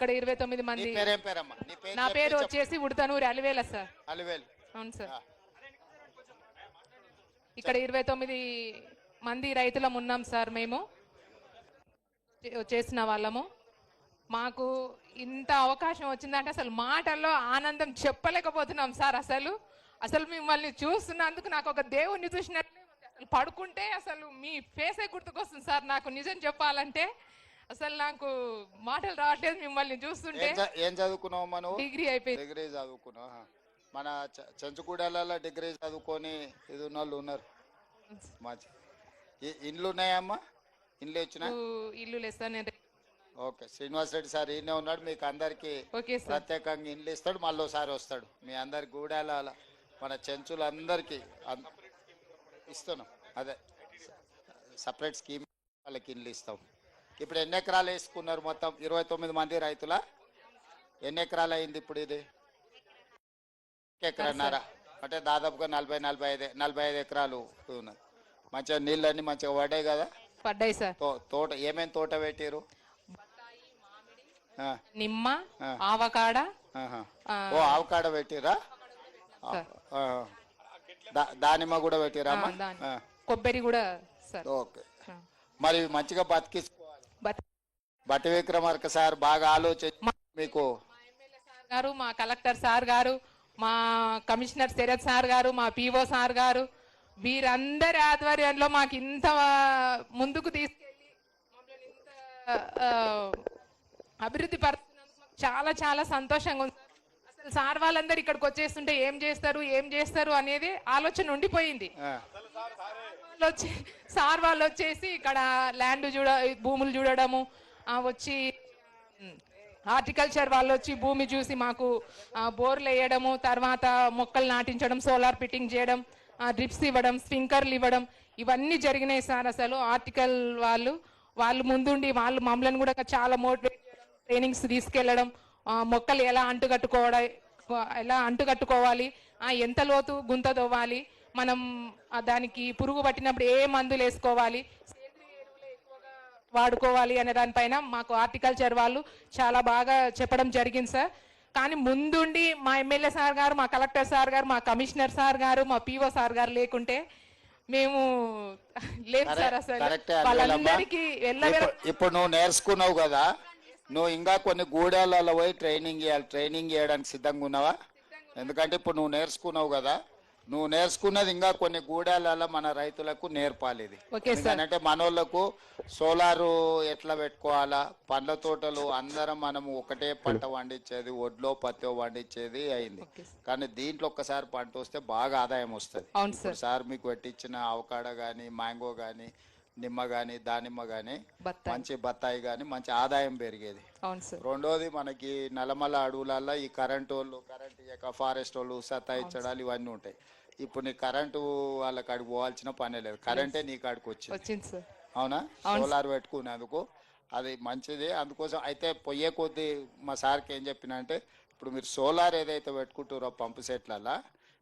ఇక్కడ ఇరవై తొమ్మిది మంది. నీ పేరు. వచ్చేసి ఉడతనూరి అలివేల సార్. అలివేలు. అవును సార్. ఇక్కడ ఇరవై తొమ్మిది మంది రైతులం ఉన్నాం సార్ మేము. చేసిన వాళ్ళము. మాకు ఇంత అవకాశం వచ్చిందంటే అసలు మాటల్లో ఆనందం చెప్పలేకపోతున్నాం సార్ అసలు. అసలు మిమ్మల్ని చూస్తున్నందుకు నాకు ఒక దేవుణ్ణి చూసినట్లే ఉంది. అసలు పడుకుంటే అసలు మీ ఫేసే గుర్తుకొస్తుంది సార్ నాకు నిజం చెప్పాలంటే. అసలు నాకు మాటలు రావట్లేదు మిమ్మల్ని చూస్తుంటే. ఏం చదువుకున్నావు మనం? డిగ్రీ అయిపోయింది డిగ్రీ చదువుకున్నావు ఆహా. మన చ- చెంచుగూడలలో డిగ్రీ చదువుకొని ఇది ఉన్న వాళ్ళు ఉన్నారు మంచి ఇండ్లు ఉన్నాయమ్మా? ఇండ్లు వచ్చినా ఇల్లు లేదు ఓకే శ్రీనివాస్ రెడ్డి సార్ ఈయనే ఉన్నాడు మీకు అందరికి ప్రత్యేకంగా ఇండ్లు ఇస్తాడు మళ్ళీ ఒకసారి వస్తాడు. మీ అందరి గూడాల మన చెంచులందరికీ ఇస్తున్నాం. అదే సపరేట్ స్కీమ్ వాళ్ళకి ఇండ్లు ఇస్తాం. ఇప్పుడు ఎన్ని ఎకరాలు వేసుకున్నారు మొత్తం? ఇరవై తొమ్మిది మంది రైతుల? ఎన్ని ఎకరాలు అయింది ఇప్పుడు ఇది? ఎకరన్నారా. అంటే దాదాపుగా నలభై నలభై ఐదు నలభై ఐదు ఎకరాలు ఉన్నది. మంచిగా నీళ్ళన్నీ మంచిగా పడ్డాయి కదా? పడ్డాయి సార్. తోట ఏమేమి తోట పెట్టారు? నిమ్మ. ఆవకాడ ఓ ఆవకాడ పెట్టిరా. దానిమ్మ కూడా పెట్టిరా కొబ్బరి కూడా ఓకే. మరి మంచిగా బట్ బట్టి విక్రమార్క సార్ బాగా ఆలోచించి మీకు. గారు మా కలెక్టర్ సార్ గారు మా కమిషనర్ శరత్ సార్ గారు మా పిఓ సార్ గారు వీరందరి ఆధ్వర్యంలో మాకు ఇంత ముందుకు తీసుకెళ్ళి అభివృద్ధి పరుస్తున్నందుకు చాలా చాలా సంతోషంగా ఉంది అసలు సార్ వాళ్ళందరూ ఇక్కడికి వచ్చేస్తుంటే ఏం చేస్తారు ఏం చేస్తారు అనేది ఆలోచన ఉండిపోయింది. సార్ వాళ్ళు వచ్చేసి ఇక్కడ ల్యాండ్ చూడ భూములు చూడడము వచ్చి హార్టికల్చర్ వాళ్ళు వచ్చి భూమి చూసి మాకు బోర్లు వేయడము తర్వాత మొక్కలు నాటించడం సోలార్ ఫిట్టింగ్ చేయడం డ్రిప్స్ ఇవ్వడం స్ప్రింకర్లు ఇవ్వడం ఇవన్నీ జరిగినాయి సార్ అసలు. ఆర్టికల్ వాళ్ళు వాళ్ళు ముందుండి వాళ్ళు మమ్మల్ని కూడా చాలా మోటివేట్ ట్రైనింగ్స్ తీసుకెళ్ళడం మొక్కలు ఎలా అంటుకట్టుకోవడం ఎలా అంటుకట్టుకోవాలి ఎంత లోతు గుంత తవ్వాలి మనం దానికి పురుగు పట్టినప్పుడు ఏ మందులు వేసుకోవాలి వాడుకోవాలి అనే దానిపైన మాకు హార్టికల్చర్ వాళ్ళు చాలా బాగా చెప్పడం జరిగింది సార్. కానీ ముందుండి మా ఎమ్మెల్యే సార్ గారు మా కలెక్టర్ సార్ గారు మా కమిషనర్ సార్ గారు మా పిఓ సార్ గారు లేకుంటే మేము లేదు సార్ అసలు. వాళ్ళందరికీ ఇప్పుడు- నువ్వు నేర్చుకున్నావు కదా నువ్వు ఇంకా కొన్ని గూడాలలో పోయి ట్రైనింగ్ చేయాలి ట్రైనింగ్ చేయడానికి సిద్ధంగా ఉన్నావా? ఎందుకంటే ఇప్పుడు నువ్వు నేర్చుకున్నావు కదా నువ్వు నేర్చుకున్నది ఇంకా కొన్ని గూడాలలో మన రైతులకు నేర్పాలి ఇది సార్. ఎందుకంటే మనోళ్ళకు సోలారు ఎట్లా పెట్టుకోవాలా? పండ్ల తోటలు అందరం మనము ఒకటే పంట పండించేది ఒడ్లో పత్తి పండించేది అయింది. కానీ దీంట్లో ఒక్కసారి పంట వస్తే బాగా ఆదాయం వస్తుంది. సార్. మీకు పెట్టించిన అవకాడ కానీ మ్యాంగో కానీ నిమ్మ కానీ దానిమ్మ బత్తాయి. మంచి బత్తాయి కానీ మంచి ఆదాయం పెరిగేది. అవును సార్. రెండోది మనకి నల్లమల్ల అడవులలో ఈ కరెంట్ వాళ్ళు కరెంట్ ఇయ్యక ఫారెస్ట్ వాళ్ళు సతాయించడాలు ఇవన్నీ ఉంటాయి. ఇప్పుడు నీ కరెంటు వాళ్ళ కాడికి పోవాల్సిన పనే లేదు. కరెంటే నీ కాడికి వచ్చింది. వచ్చింది సార్. అవునా? సోలార్ పెట్టుకునేందుకు అది మంచిది. అందుకోసం అయితే పొయ్యే కొద్దీ మా సార్కి ఏం చెప్పిన అంటే ఇప్పుడు మీరు సోలార్ ఏదైతే పెట్టుకుంటారో పంపు సెట్లలో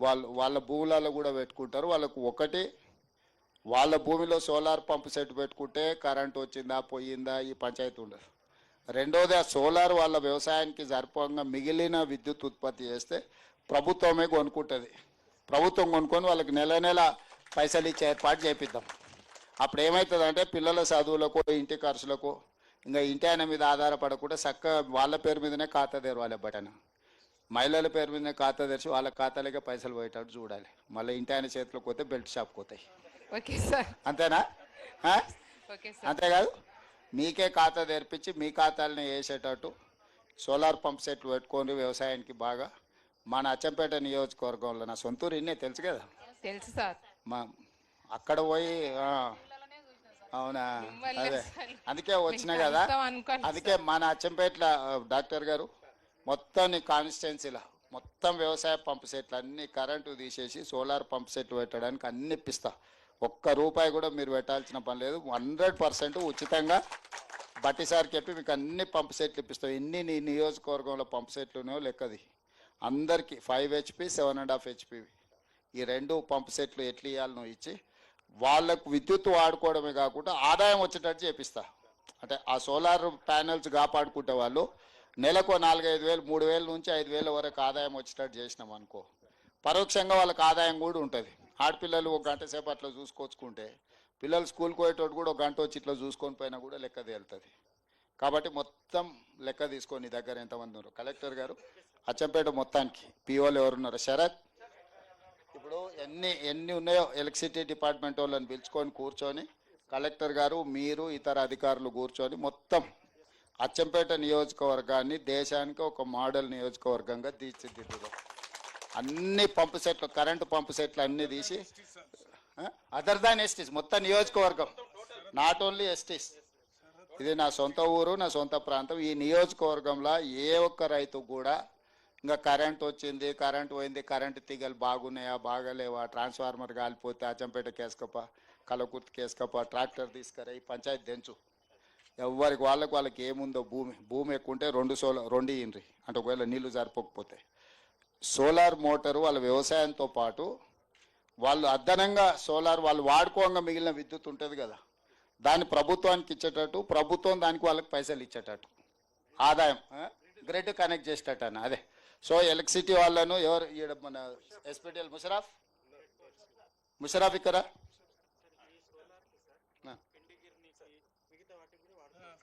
వాళ్ళు వాళ్ళ భూములలో కూడా పెట్టుకుంటారు. వాళ్ళకు ఒకటి వాళ్ళ భూమిలో సోలార్ పంప్ సెట్ పెట్టుకుంటే కరెంట్ వచ్చిందా పోయిందా ఈ పంచాయతీ ఉండదు. రెండోది ఆ సోలార్ వాళ్ళ వ్యవసాయానికి సరిపోగా మిగిలిన విద్యుత్ ఉత్పత్తి చేస్తే ప్రభుత్వమే కొనుక్కుంటుంది. ప్రభుత్వం కొనుక్కొని వాళ్ళకి నెల నెల పైసలు ఇచ్చే ఏర్పాటు చేపిద్దాం. అప్పుడు ఏమవుతుందంటే పిల్లల చదువులకు ఇంటి ఖర్చులకు ఇంకా ఇంటి ఆయన మీద ఆధారపడకుండా చక్కగా వాళ్ళ పేరు మీదనే ఖాతా తెరవాలి బటన్. మహిళల పేరు మీద ఖాతా తెరిచి వాళ్ళ ఖాతాలకే పైసలు పోయేటట్టు చూడాలి. మళ్ళీ ఇంటి ఆయన చేతిలోకి పోతే బెల్ట్ షాప్కి పోతాయి. Okay sir. అంతేనా? అంతేకాదు మీకే ఖాతా తెరిపించి మీ ఖాతాలని వేసేటట్టు సోలార్ పంప్ సెట్లు పెట్టుకొని వ్యవసాయానికి బాగా మన అచ్చంపేట నియోజకవర్గంలో నా సొంతూరు ఇన్నే తెలుసు కదా? తెలుసు సార్. మా అక్కడ పోయి అవునా? అదే. అందుకే వచ్చిన కదా? అందుకే మన అచ్చంపేటల ఆ, డాక్టర్ గారు మొత్తం కాన్స్టెన్సీలా కాన్స్టిట్యున్సీలో మొత్తం వ్యవసాయ పంప్ సెట్లు అన్ని కరెంటు తీసేసి సోలార్ పంప్ సెట్లు పెట్టడానికి అన్ని ఇప్పిస్తా. ఒక్క రూపాయి కూడా మీరు పెట్టాల్సిన పని లేదు. హండ్రెడ్ పర్సెంట్ ఉచితంగా బట్టిసారి చెప్పి మీకు అన్ని పంప్ సెట్లు ఇప్పిస్తాం. ఎన్ని నీ నియోజకవర్గంలో పంప్ సెట్లు ఉన్నాయో లెక్కది. అందరికీ five HP seven and half HP ఈ రెండు పంప్ సెట్లు ఎట్లు ఇవ్వాలి నువ్వు ఇచ్చి వాళ్ళకు విద్యుత్ వాడుకోవడమే కాకుండా ఆదాయం వచ్చేటట్టు చేపిస్తా. అంటే ఆ సోలార్ ప్యానెల్స్ కాపాడుకుంటే వాళ్ళు నెలకు నాలుగైదు వేలు మూడు వేల నుంచి ఐదు వేల వరకు ఆదాయం వచ్చేటట్టు చేసినాం అనుకో. పరోక్షంగా వాళ్ళకి ఆదాయం కూడా ఉంటుంది. ఆడపిల్లలు ఒక గంట సేపు అట్లా చూసుకొచ్చుకుంటే పిల్లలు స్కూల్కి పోయేటోడు కూడా ఒక గంట వచ్చి ఇట్లా చూసుకొని పోయినా కూడా లెక్క తేలుతుంది. కాబట్టి మొత్తం లెక్క తీసుకొని దగ్గర ఎంతమంది ఉన్నారు? కలెక్టర్ గారు అచ్చంపేట మొత్తానికి పిఓలు ఎవరున్నారు శరత్. ఇప్పుడు ఎన్ని ఎన్ని ఉన్నాయో ఎలక్ట్రిసిటీ డిపార్ట్మెంట్ వాళ్ళని పిలుచుకొని కూర్చొని కలెక్టర్ గారు మీరు ఇతర అధికారులు కూర్చొని మొత్తం అచ్చంపేట నియోజకవర్గాన్ని దేశానికి ఒక మోడల్ నియోజకవర్గంగా తీర్చిదిద్దుదాం. అన్ని పంపు సెట్లు కరెంటు పంపు సెట్లు అన్ని తీసి అదర్ దాన్ ఎస్టీస్ మొత్తం నియోజకవర్గం. నాట్ ఓన్లీ ఎస్టీస్ ఇది నా సొంత ఊరు నా సొంత ప్రాంతం. ఈ నియోజకవర్గంలో ఏ ఒక్క రైతు కూడా ఇంకా కరెంట్ వచ్చింది కరెంట్ పోయింది కరెంటు తీగలు బాగున్నాయా బాగాలేవా ట్రాన్స్ఫార్మర్ కాలిపోతే అచ్చంపేట కేసుకప్ప కలకుర్తి కేసుకప్ప ట్రాక్టర్ తీసుకురా ఈ పంచాయతీ తెంచు. ఎవరికి వాళ్ళకి వాళ్ళకి ఏముందో భూమి భూమి ఎక్కువ ఉంటే రెండు సోలార్ రెండు ఇన్రి అంటే ఒకవేళ నీళ్ళు సరిపోకపోతే సోలార్ మోటారు వాళ్ళ వ్యవసాయంతో పాటు వాళ్ళు అదనంగా సోలార్ వాళ్ళు వాడుకోగా మిగిలిన విద్యుత్ ఉంటుంది కదా. దాన్ని ప్రభుత్వానికి ఇచ్చేటట్టు ప్రభుత్వం దానికి వాళ్ళకి పైసలు ఇచ్చేటట్టు. ఆదాయం గ్రిడ్ కనెక్ట్ చేసేటట్టు అన్న అదే. సో ఎలక్ట్రిసిటీ వాళ్ళను ఎవరు ఈడ మన ఎస్పీటీఎల్ ముషరాఫ్? ముషరాఫ్ ఇక్కడ?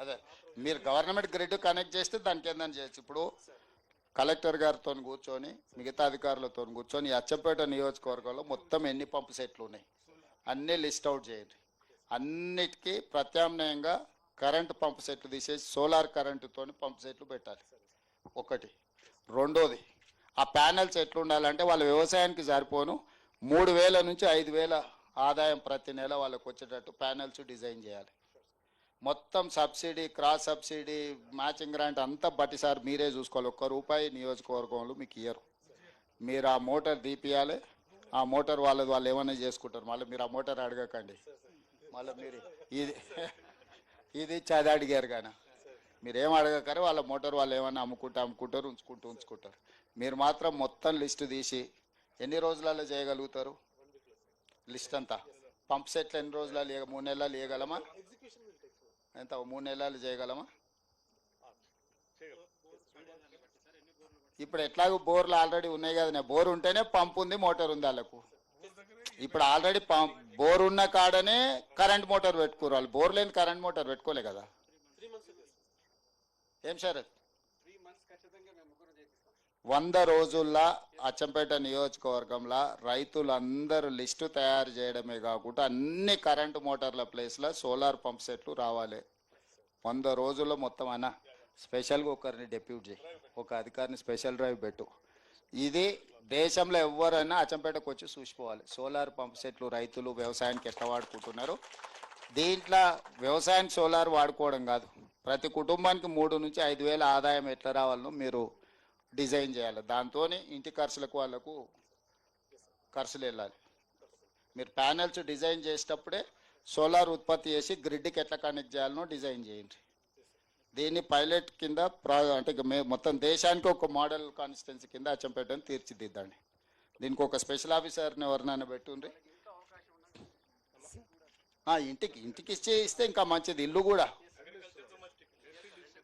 అదే మీరు గవర్నమెంట్ గ్రిడ్ కనెక్ట్ చేస్తే దానికి ఏందని చేయొచ్చు? ఇప్పుడు కలెక్టర్ గారితో కూర్చొని మిగతా అధికారులతో కూర్చొని అచ్చంపేట నియోజకవర్గంలో మొత్తం ఎన్ని పంపు సెట్లు ఉన్నాయి? అన్నీ లిస్ట్ అవుట్ చేయండి. అన్నిటికీ ప్రత్యామ్నాయంగా కరెంటు పంపు సెట్లు తీసేసి సోలార్ కరెంటుతో పంపు సెట్లు పెట్టాలి. ఒకటి. రెండోది ఆ ప్యానెల్స్ ఎట్లుండాలంటే వాళ్ళ వ్యవసాయానికి సరిపోను. మూడు వేల నుంచి ఐదు వేల ఆదాయం ప్రతి నెల వాళ్ళకు వచ్చేటట్టు ప్యానెల్స్ డిజైన్ చేయాలి. మొత్తం subsidy cross subsidy matching grant అంతా బట్టి సార్ మీరే చూసుకోవాలి. ఒక్క రూపాయి నియోజకవర్గంలో మీకు ఇయ్యరు. మీరు ఆ మోటార్ తీపియాలి ఆ మోటార్ వాళ్ళది వాళ్ళు ఏమైనా చేసుకుంటారు. మళ్ళీ మీరు ఆ మోటార్ అడగకండి. మళ్ళీ మీరు ఇది ఇది చది అడిగారు కానీ. మీరు ఏం అడగకరే వాళ్ళ మోటార్ వాళ్ళు ఏమైనా అమ్ముకుంటూ అమ్ముకుంటారు ఉంచుకుంటూ ఉంచుకుంటారు. మీరు మాత్రం మొత్తం లిస్ట్ తీసి ఎన్ని రోజులలో చేయగలుగుతారు? లిస్ట్ అంతా. పంప్ సెట్లు ఎన్ని రోజులలో మూడు నెలలు ఇవ్వగలమా? ఎంత? మూడు నెలలు చేయగలమా? ఇప్పుడు ఎట్లాగో బోర్లు ఆల్రెడీ ఉన్నాయి కదా బోర్ ఉంటేనే పంప్ ఉంది మోటార్ ఉంది వాళ్ళకు. ఇప్పుడు ఆల్రెడీ పంప్ బోర్ ఉన్న కాడనే కరెంట్ మోటార్ పెట్టుకోరు వాళ్ళు. బోర్ లేని కరెంట్ మోటార్ పెట్టుకోలే కదా. ఏం సరే? వంద రోజుల్లో అచ్చంపేట నియోజకవర్గంలో రైతులందరూ లిస్టు తయారు చేయడమే కాకుండా అన్ని కరెంటు మోటార్ల ప్లేస్లో సోలార్ పంప్ సెట్లు రావాలి. వంద రోజుల్లో మొత్తం అన్న స్పెషల్గా ఒకరిని డెప్యూట్ చేయి. ఒక అధికారిని స్పెషల్ డ్రైవ్ పెట్టు. ఇది దేశంలో ఎవరైనా అచ్చంపేటకు వచ్చి చూసుకోవాలి సోలార్ పంప్ సెట్లు రైతులు వ్యవసాయానికి ఎట్లా వాడుకుంటున్నారు? దీంట్లో వ్యవసాయానికి సోలార్ వాడుకోవడం కాదు. ప్రతి కుటుంబానికి మూడు నుంచి ఐదు వేల ఆదాయం ఎట్లా రావాలనో మీరు డిజైన్ చేయాలి. దాంతో ఇంటి ఖర్చులకు వాళ్ళకు ఖర్చులు వెళ్ళాలి. మీరు ప్యానెల్స్ డిజైన్ చేసేటప్పుడే సోలార్ ఉత్పత్తి చేసి గ్రిడ్కి ఎట్లా కనెక్ట్ చేయాలనో డిజైన్ చేయండి. దీన్ని పైలట్ కింద ప్రా అంటే మొత్తం దేశానికి ఒక మోడల్ కాన్స్టిట్యున్సీ కింద అచ్చంపేటని తీర్చిదిద్దండి. దీనికి ఒక స్పెషల్ ఆఫీసర్ని ఎవరినైనా పెట్టుండ్రి? ఇంటికి ఇంటికి ఇచ్చే ఇస్తే ఇంకా మంచిది ఇల్లు కూడా.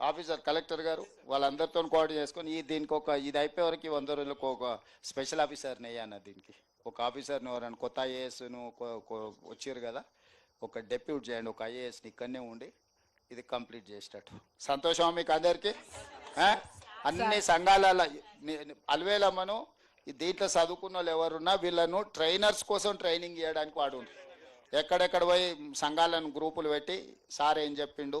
ఆఫీసర్ కలెక్టర్ గారు వాళ్ళందరితో కోఆర్డినేట్ చేసుకొని ఈ దీనికి ఒక ఇది అయిపోయే వరకు వంద రోజులకు ఒక స్పెషల్ ఆఫీసర్ని అన్న దీనికి. ఒక ఆఫీసర్ని ఎవరైనా కొత్త ఐఏఎస్ను వచ్చారు కదా ఒక డెప్యూట్ చేయండి ఒక ఐఏఎస్ని ఇక్కడనే ఉండి ఇది కంప్లీట్ చేసేటట్టు. సంతోషమా మీకు అందరికీ? అన్ని సంఘాలలో అలవేలమ్మను దీంట్లో చదువుకున్న వాళ్ళు ఎవరున్నా వీళ్ళను ట్రైనర్స్ కోసం ట్రైనింగ్ చేయడానికి వాడు ఎక్కడెక్కడ పోయి సంఘాలను గ్రూపులు పెట్టి సార్ ఏం చెప్పిండు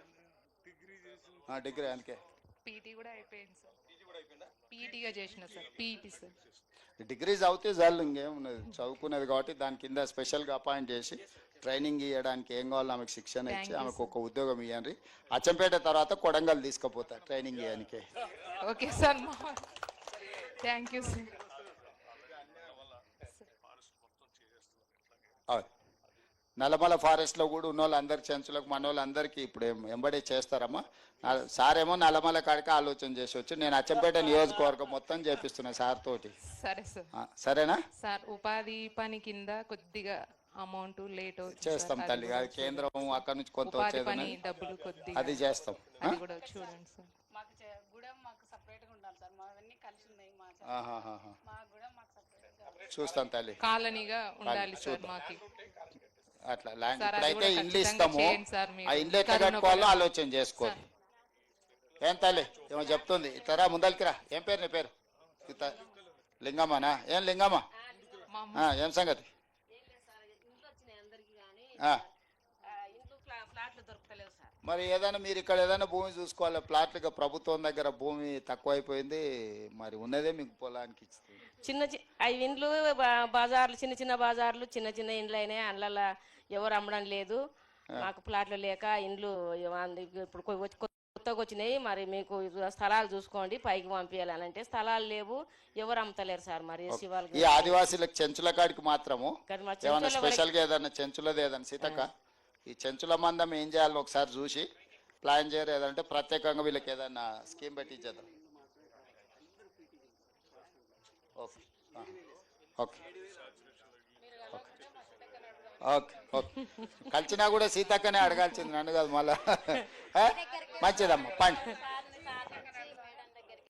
డిగ్రీ అందుకే. పీటీ కూడా అయిపోయింది సార్. పీటీగా చేసిన సార్. PT sir. డిగ్రీ చదివితే చాలు ఇంకేమున్నది. చదువుకునేది కాబట్టి దాని కింద స్పెషల్గా అపాయింట్ చేసి ట్రైనింగ్ ఇవ్వడానికి ఏం కావాలో ఆమెకు శిక్షణ ఇచ్చి ఆమెకు ఒక ఉద్యోగం ఇవ్వండి అచ్చంపేట తర్వాత కొడంగల్ తీసుకుపోతా ట్రైనింగ్ ఇవ్వడానికి okay sir. Thank you sir అవును. నల్లమల ఫారెస్ట్లో కూడా ఉన్న వాళ్ళందరి చెంచులకు మన వాళ్ళందరికీ ఇప్పుడు ఏం- ఎంబడే చేస్తారమ్మా. నా- సార్ ఏమో నల్లమల కాడికి ఆలోచన చేసి వచ్చి నేను అచ్చంపేట నియోజకవర్గం మొత్తం చేపిస్తున్నా సార్ తోటి. సరే సార్. సరేనా? సార్ ఉపాధి పని కింద కొద్దిగా అమౌంట్ లేట్ చేస్తాం. తల్లి అది కేంద్రం అక్కడ నుంచి కొంత వచ్చేది. డబ్బులు కొద్దిగా అది చేస్తాం? అది కూడా చూడండి సార్. మాకు చే- గూడెం మాకు సపరేట్గా ఉండాలి సార్. మావన్నీ కలిసి ఉన్నాయి మా చే- ఆహాహాహా. మా గూడెం మాకు సపరేట్గా చూస్తాం తల్లి. కాలనీగా ఉండాలి సార్. మాకి. అట్లా ల్యాండ్ ఇప్పుడైతే ఇండ్లు ఇస్తాము. ఆ ఇండ్లు ఎట్లా కట్టుకోవాలో. ఆలోచన చేసుకోండి. ఏం తల్లి? ఏమో చెప్తుంది. ఇతరా ముందరికి రా. ఏం పేరు నీ పేరు? లింగమ్మనా? ఏం లింగమ్మ? ఏం సంగతి? మరి ఏదైనా మీరు ఇక్కడ ఏదైనా భూమి చూసుకోవాలి. ప్లాట్లుగా ప్రభుత్వం దగ్గర భూమి తక్కువైపోయింది. మరి ఉన్నదే మీకు పొలానికి ఇస్తుంది చిన్న చి- అవి ఇండ్లు బజార్లు చిన్న చిన్న బజార్లు చిన్న చిన్న ఇండ్లు అయినాయి అందులో ఎవరు అమ్మడం లేదు. మాకు ప్లాట్లు లేక ఇండ్లు ఇప్పుడు కొత్తగా వచ్చినాయి మరి మీకు స్థలాలు చూసుకోండి పైకి పంపించాలని అంటే స్థలాలు లేవు. ఎవరు అమ్ముతలేరు సార్ మరి ఈ ఆదివాసీలకు చెంచుల కాడికి మాత్రము ఏమైనా స్పెషల్గా ఏదైనా చెంచులది ఏదైనా సీతక్క? ఈ చెంచుల మందం ఏం చేయాలో ఒకసారి చూసి ప్లాన్ చేయరు ఏదంటే ప్రత్యేకంగా వీళ్ళకి ఏదైనా స్కీమ్ పెట్టించేద్దాం ఓకే. ఓకే. ఓకే. ఓకే. కలిసినా కూడా సీతక్కనే అడగాల్సింది నన్ను కాదు మళ్ళా? మంచిదమ్మా పండి.